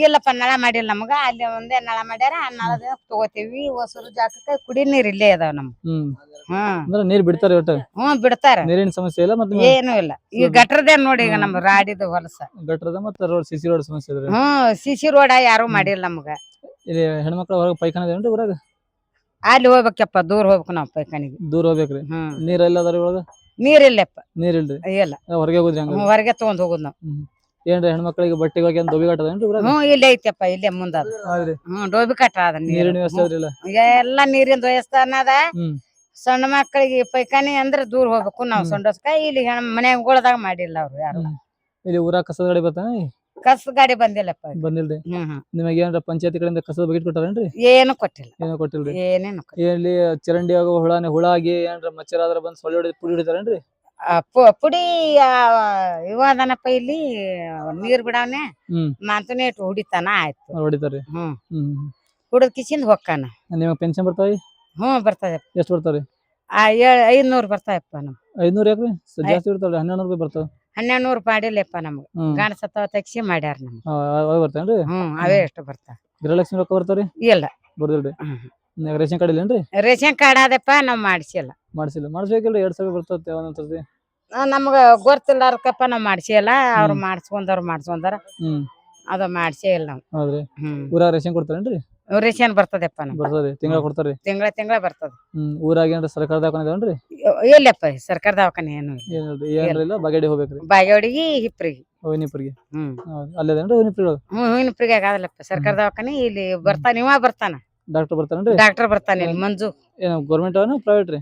ಇಲ್ಲಪ್ಪ ನಳ ಮಾಡಿಲ್ಲ ನಮಗ. ಅಲ್ಲಿ ಒಂದೇ ನಳ ಮಾಡ್ಯಾರ ಆ ನಳದ ತಗೋತೀವಿ? ಹೊಸರು ಜಾಗಕ್ಕೆ ಕುಡಿ ನೀರ್ ಇಲ್ಲೇ ಅದಾವ ನಮ್ ಹ್ಮ್. ಹ್ಮ್. ಅಂದ್ರೆ ನೀರ್ ಬಿಡ್ತಾರೆ ಒಟ್ಟ? ಹ್ಮ್ ಬಿಡ್ತಾರ. ನೀರಿನ ಸಮಸ್ಯೆ ಇಲ್ಲ ಮತ್ತೆ ಏನು ಇಲ್ಲ. ಈ ಗಟ್ರದೇ ನೋಡಿ ಈಗ ನಮ್ ರಾಡಿದ ಹೊಲಸ. ಗಟ್ರದ ಮತ್ತೆ ರೋಡ್ ಸಿಸಿ ರೋಡ್ ಸಮಸ್ಯೆ ಇದ್ರಿ? ಹ್ಮ್ ಸಿಸಿ ರೋಡ ಯಾರು ಮಾಡಿಲ್ಲ ನಮಗ. ಇಲ್ಲಿ ಹೆಣ್ಮಕ್ಳ ಹೊರಗೆ ಪೈಖಾನೆ ಅದೇನ್ರಿ ಊರಾಗ? ಅಲ್ಲಿ ಹೋಗ್ಬೇಕಪ್ಪ ದೂರ ಹೋಗ್ಬೇಕು ನಾವು ಪೈಖಾನಿಗೆ ದೂರ ಹೋಗ್ಬೇಕ್ರಿ? ಹ್ಮ್. ನೀರ್ ಎಲ್ಲ ಅದಾರಿ ಒಳಗ? ನೀರ್ ಇಲ್ರಿ ಇಲ್ಲ. ಹೊರಗೆ ಹೋಗುದ್ರಿ ಹಂಗ ಹೊರಗೆ ತಗೊಂಡ್ ಹೋಗುದ್ ನಾವ್. ಏನ್ರಿ ಹೆಣ್ಮಕ್ಳಿಗೆ ಬಟ್ಟೆಗೆ ಹೋಗಿ ದೊಬಿ ಕಟ್ಟದೇನ್ರಿ ಊರಾಗ ಹ್ಮ್ ಇಲ್ಲೇ ಐತಪ್ಪ ಇಲ್ಲೇ ಮುಂದ ಅದ ಹೌದ್ರಿ ಹ್ಮ್ ಡೋಬಿ ಕಟ್ಟ ಅದ ನೀರು. ನೀರಿನ ವ್ಯವಸ್ಥೆ ಅದ್ರಿಲ್ಲ ಎಲ್ಲಾ ನೀರಿನ ವ್ಯವಸ್ಥಾನ ಅದ ಹ್ಮ್. ಸಣ್ಣ ಮಕ್ಕಳಿಗೆ ಪೈಕಾನಿ ಅಂದ್ರೆ ದೂರ ಹೋಗ್ಬೇಕು ನಾವು ಹ್ಮ್. ಸೊಂಡಸ್ಕ. ಇಲ್ಲಿ ಮನೆಗಳದಾಗ ಮಾಡಿಲ್ಲ ಅವ್ರು ಯಾರು. ಇಲ್ಲಿ ಊರಾಗ ಕಸದ ಗಾಡಿ ಬರ್ತಾನೆ ಕಸ್ ಗಾಡಿ ಬಂದಿಲ್ಲಪ್ಪ. ಬಂದಿಲ್ರಿ? ಹ್ಮ್ ಹ್ಮ್. ನಿಮಗೆ ಏನಾರ ಪಂಚಾಯತಿ ಕಡೆಯಿಂದ ಕಸದ ಬಕೆಟ್ ಕೊಟ್ಟಾರೇನ್ರಿ ಏನು ಕೊಟ್ಟಿಲ್ಲ. ಏನೋ ಕೊಟ್ಟಿಲ್ರಿ? ಏನೇನು ಕೊಟ್ಟಿಲ್ಲ. ಇಲ್ಲಿ ಚರಂಡಿ ಆಗೋ ಹುಳಾನೆ ಹುಳ ಆಗಿ ಏನಾರ ಮಚ್ಚರ ಆದ್ರ ಬಂದ್ ಸೊಳ್ಳೆ ಹೊಡಿ ಪುಡಿ ಹಿಡಿತಾರೇನ್ರಿ? ಆ, ಪು- ಪುಡಿ ಆ, ಇವ ಅದನಪ್ಪ ಇಲ್ಲಿ ನೀರ್ ಬಿಡವನೆ ಹ್ಮ್. ಮಾತನೇ ಇಟ್ಟು ಹೊಡಿತಾನ ಆಯ್ತು. ಅವ್ರ್ ಹೊಡಿತಾರ್ರಿ? ಹ್ಮ್. ಹ್ಮ್ ಕಿಸಿಂದ ಹೊಕ್ಕಾನ ನಿಮಗೆ ಪೆನ್ಷನ್ ಬರ್ತಾವಿ ಹ್ಮ್ ಬರ್ತದೆ. ಎಷ್ಟು ಬರ್ತಾವ್ರಿ? ಆ ಏಳ್ ಐದ್ನೂರ್ ಬರ್ತಾಯಪ್ಪ ನಮ್ ಐದ್ನೂರ್ ಯಾಕ್ರಿ? ಸ- ಜಾಸ್ತಿ ಇರ್ತಾವ್ರಿ ಹನ್ನೆರಡು ರೂಪಾಯಿ ಬರ್ತಾವ. ಹನ್ನೆರಡು ನೂರು ಪಾಡಿಲ್ಲಪ್ಪ ನಮ್ಗ. ಹ್ಮ್. ಗಾಣ ಸತ್ತವ ತೆಗ್ಸಿ ಮಾಡ್ಯಾರ ನಮ್ಗೆ. ಆ, ಅವ್ ಬರ್ತೇನ್ರಿ? ಹ್ಮ್ ಅವೇ ಎಷ್ಟು ಬರ್ತಾವ ಗೃಹಲಕ್ಷ್ಮಿ ರೊಕ್ಕ ಬರ್ತಾವ್ರಿ? ಇಲ್ಲ. ಬರ್ದಿಲ್ರಿ ಹ್ಮ್. ರೇಷನ್ ಕಾರ್ಡ್ ಇಲ್ಲೇನ್ರಿ? ರೇಷನ್ ಕಾರ್ಡ್ ಆದಪ್ಪ ನಾವ್ ಮಾಡ್ಸಿಲ್ಲ. ಮಾಡ್ಸಿಲ್ಲ. ಮಾಡಿಸ್ಬೇಕಿಲ್ರಿ ಎರಡ್ ಸಾವಿರ ಬರ್ತೈತೆ ಒಂದೊಂದ್ ಸರ್ತಿ. ಆ, ನಮ್ಗ ಗೊತ್ತಿಲ್ಲಾರ್ಕಪ್ಪ ನಾವ್ ಮಾಡ್ಸಿಲ್ಲ. ಅವ್ರು ಹ್ಮ್. ಮಾಡ್ಸ್ಕೊಂಡವ್ರು ಮಾಡ್ಸ್ಕೊಂಡಾರ. ಹ್ಮ್. ಅದ ಮಾಡ್ಸೇ ಇಲ್ಲ ನಾವು. ಹೌದ್ರಿ. ಹ್ಮ್. ಊರಾಗ ರೇಷನ್ ಕೊಡ್ತಾರೇನ್ರಿ? ರೇಷನ್ ಬರ್ತದಪ್ಪ ನಮ್ಗೆ ಬರ್ತದ್ರಿ ತಿಂಗಳ ಕೊಡ್ತಾರ್ರಿ? ತಿಂಗಳ ತಿಂಗಳ ಬರ್ತದ. ಹ್ಮ್ ಊರಾಗ ಏನ್ರ ಸರ್ಕಾರ ದವಾಖಾನೆ ಇಲ್ಲಪ್ಪ ಸರ್ಕಾರ ದವಾಖಾನೆ ಏನು ಇಲ್ಲ. ಏನ್ರ ಇಲ್ಲ ಬಗೆಡಿ ಹೋಗ್ಬೇಕ್ರಿ? ಬಾಗೇವಾಡಿಗೆ ಹಿಪ್ರಿಗೆ. ವೈನಿಪುರಿಗೆ ಹ್ಮ್. ಅಲ್ಲೇದೇನ್ರಿ ವೈನಿಪುರಿ ಹ್ಮ್ ಹೂವಿನ ಪ್ರಿಗೆ ಆಗದಲ್ಲಪ್ಪ ಸರ್ಕಾರ ದವಾಖಾನೆ ಇಲ್ಲಿ ಬರ್ತಾನ ಇವ ಬರ್ತಾನ. ಡಾಕ್ಟರ್ ಬರ್ತಾನೇನ್ರಿ ಡಾಕ್ಟರ್ ಬರ್ತಾನೆ ಇಲ್ಲಿ ಮಂಜು. ಏನು ಗೌರ್ಮೆಂಟ್ ಅವನ ಪ್ರೈವೇಟ್ ರೀ?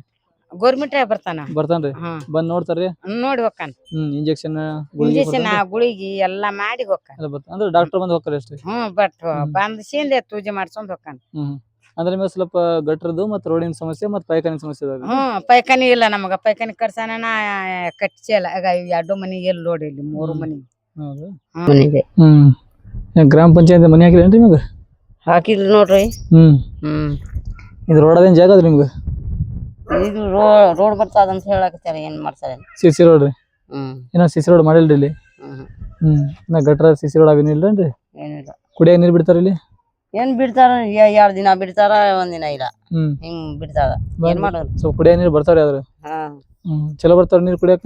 ಗೋರ್ಮೆಂಟ್ ಬರ್ತಾನ? ಬರ್ತಾನ್ರಿ. ಬಂದ್ ನೋಡ್ತಾರ್ರಿ. ನೋಡಿ ಹೋಗ್ತಾನ. ಹ್ಮ್ ಇಂಜೆಕ್ಷನ್ ಇಂಜೆಕ್ಷನ್ ಗುಳಿಗಿ ಎಲ್ಲಾ ಮಾಡಿ ಹೋಗ್ತಾನ. ಅಂದ್ರೆ ಡಾಕ್ಟರ್ ಬಂದ್ ಹೋಗ್ತಾರೆ ಅಷ್ಟೇ. ಹ್ಮ್ ಬಟ್ ಹ್ಮ್. ಬಂದ್ ಸೀಂದೆ ಪೂಜೆ ಮಾಡ್ಸ್ಕೊಂಡ್ ಹೋಗ್ತಾನ. ಹ್ಮ್ ಅಂದ್ರೆ ನಿಮಗೆ ಸ್ವಲ್ಪ ಗಟ್ರದ್ದು ಮತ್ತೆ ರೋಡಿನ ಸಮಸ್ಯೆ ಮತ್ತೆ ಪೈಖಾನೆ ಸಮಸ್ಯೆ ಹ್ಮ್ ಪೈಖಾನಿ ಇಲ್ಲ ನಮಗ. ಪೈಖಾನಿ ಕಟ್ಸಾನ ಕಟ್ಸಿಲ್ಲ ಆಗ ಎರಡು ಮನಿ ಎಲ್ಲಿ ನೋಡಿ ಇಲ್ಲಿ ಮೂರು ಹ್ಮ್. ಮನಿ. ಹೌದು. ಮನಿಗೆ. ಹ್ಮ್. ಏನ್ ಗ್ರಾಮ ಪಂಚಾಯತ್ ಮನೆ ಹಾಕಿರೇನ್ರಿ ನಿಮಗೆ? ಹಾಕಿಲ್ ನೋಡ್ರಿ. ಹ್ಮ್. ಹ್ಮ್. ಇದು ರೋಡ್ ಅದೇನ್ ಜಾಗ ಅದ್ರಿ ನಿಮ್ಗೆ? ಇದು ರೋಡ್ ಬರ್ತದ ಅಂತ ಹೇಳಕತ್ತಾರ ಏನ್ ಮಾಡ್ತಾರೆ ಸಿ ಸಿ ರೋಡ್ ರೀ. ಹ್ಮ್. ಏನೋ ಸಿಸಿ ಸಿ ರೋಡ್ ಮಾಡಿಲ್ರಿ ಇಲ್ಲಿ. ಹ್ಮ್. ಹ್ಮ್. ಗಟ್ರ ಸಿಸಿ ಸಿ ರೋಡ್ ಇಲ್ರಿ ಏನಿಲ್ಲ. ಕುಡಿಯಾಗ ನೀರ್ ಬಿಡ್ತಾರ ಇಲ್ಲಿ? ಏನ್ ಬಿಡ್ತಾರ? ಎರಡ್ ದಿನ ಬಿಡ್ತಾರ ಒಂದ್ ದಿನ ಇಲ್ಲ. ಹ್ಮ್. ಹಿಂಗ್ ಬಿಡ್ತಾರ. ಏನ್ ಮಾಡೋದು? ಸ್ವಲ್ಪ ಕುಡಿಯ ನೀರ್ ಬರ್ತಾವ್ರಿ ಅದ್ರ ಹಾ. ಹ್ಮ್. ಚಲೋ ಬರ್ತಾವ ನೀರ್ ಕುಡಿಯಾಕ?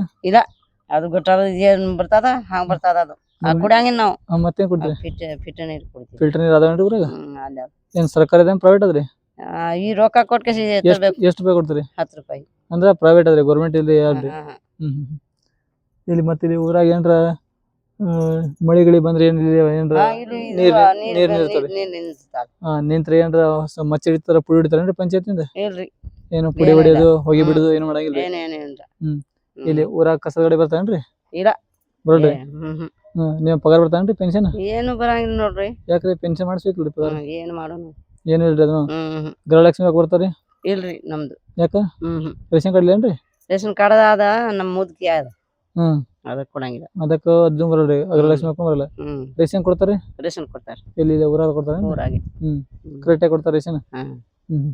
ಅದು ಗಟ್ಟಾರ ಏನ್ ಬರ್ತದ ಹಂಗ್ ಬರ್ತದ ಅದು. ಆ ಕುಡಿಯಂಗಿಲ್ಲ ನಾವು. ಮತ್ತೇನ್ ಕುಡ್ತೀರಿ? ಫಿಟ್ ಫಿಟ್ ನೀರ್ ಕುಡಿತೀವಿ. ಫಿಲ್ಟರ್ ನೀರ್ ಅದಾವೇನ್ರಿ ಊರಾಗ? ಹ್ಮ್ ಅಲ್ಲ ಏನ್ ಸರ್ಕಾರ ಅದೇನ್ ಪ್ರೈವೇಟ್ ಅದ್ರಿ? ಈ ರೊಕ್ಕ ಕೊಟ್ಕೇಸಿ ಎಷ್ಟ್ ತರ್ಬೇಕು ಬೇಕು ರೂಪಾಯಿ ಕೊಡ್ತೀರಿ ಹತ್ತು ರೂಪಾಯಿ ಅಂದ್ರೆ ಪ್ರೈವೇಟ್ ಅದ್ರಿ ಗೌರ್ಮೆಂಟ್ ಇಲ್ಲಿ ಯಾವ್ದ್ರಿ ಹಾ, ಹಾ, ಹಾ. ಹ್ಮ್. ಇಲ್ಲಿ ಮತ್ತೆ ಇಲ್ಲಿ ಊರಾಗ ಏನ್ರ ಮಳಿ ಗಿಳಿ ಬಂದ್ರೆ ಏನ್ ಇಲ್ಲಿ ಏನ್ರ ಹಾ, ಇದು- ಇದು ನೀರ್- ನೀರ್ ನೀರ್ ನೀರ್ ನಿಲ್ತದೆ. ನೀರ್ ನಿಲ್ತದೆ. ಆ, ನಿಂತ್ರೆ ಏನ್ರ ಮಚ್ಚ ಹಿಡಿತಾರ ಪುಡಿ ಹಿಡಿತಾರೇನ್ರಿ ಪಂಚಾಯತಿಂದ ಇಲ್ರಿ ಏನು ಪುಡಿ ಏನಿಲ್ಲ. ಹೊಡಿಯೋದು ಹೊಗೆ. ಬಿಡೋದು ಏನು ಮಾಡಂಗಿಲ್ಲ ಹ್ಮ್. ಇಲ್ಲಿ ಊರಾಗ ಕಸದ ಗಾಡಿ ಬರ್ತಾನ್ರಿ ಇಲ್ಲ. ಬರೋಲ್ರಿ ಏ, ಹ್ಮ್ ಹ್ಮ್. ಹ್ಮ್ ನೀವ್ ಪಗಾರ ಬರ್ತಾನ್ರಿ ಪೆನ್ಷನ್ ಏನು ಬರಂಗಿಲ್ಲ ನೋಡ್ರಿ ಯಾಕ್ರಿ ಪೆನ್ಷನ್ ಪಗಾರ ಹ್ಮ್, ಏನ್ ಮಾಡೋಣ ಏನು ಇಲ್ರಿ ಅದನ್ನು? ಹ್ಮ್ ಹ್ಮ್. ಗೃಹಲಕ್ಷ್ಮಿ ಯಾಕೆ ಬರ್ತಾರಿ ಇಲ್ರಿ ನಮ್ದು. ಯಾಕ? ಹ್ಮ್ ಹ್ಮ್. ರೇಷನ್ ಕಾರ್ಡ್ ಇಲ್ಲೇನ್ರಿ? ರೇಷನ್ ಕಾರ್ಡ್ ಅದ ನಮ್ ಮುದ್ಕಿ ಅದ. ಹ್ಮ್. ಅದಕ್ಕೆ ಕೊಡಂಗಿಲ್ಲ. ಅದಕ್ಕ ಅದ್ದು ಬರಲ್ರಿ ಗೃಹಲಕ್ಷ್ಮಿ ಹಾಕೊಂಡ್ ಬರಲ್ಲ? ಹ್ಮ್ ರೇಷನ್ ಕೊಡ್ತಾರಿ ರೇಷನ್ ಕೊಡ್ತಾರ ಇಲ್ಲಿ ಊರಾಗ ಕೊಡ್ತಾರ ಊರಾಗೆ. ಹ್ಮ್. ಹ್ಮ್. ಕೊಡ್ತಾರೆ ಕೊಡ್ತಾರ ರೇಷನ್? ಹ್ಮ್. ಹ್ಮ್ ಹ್ಮ್.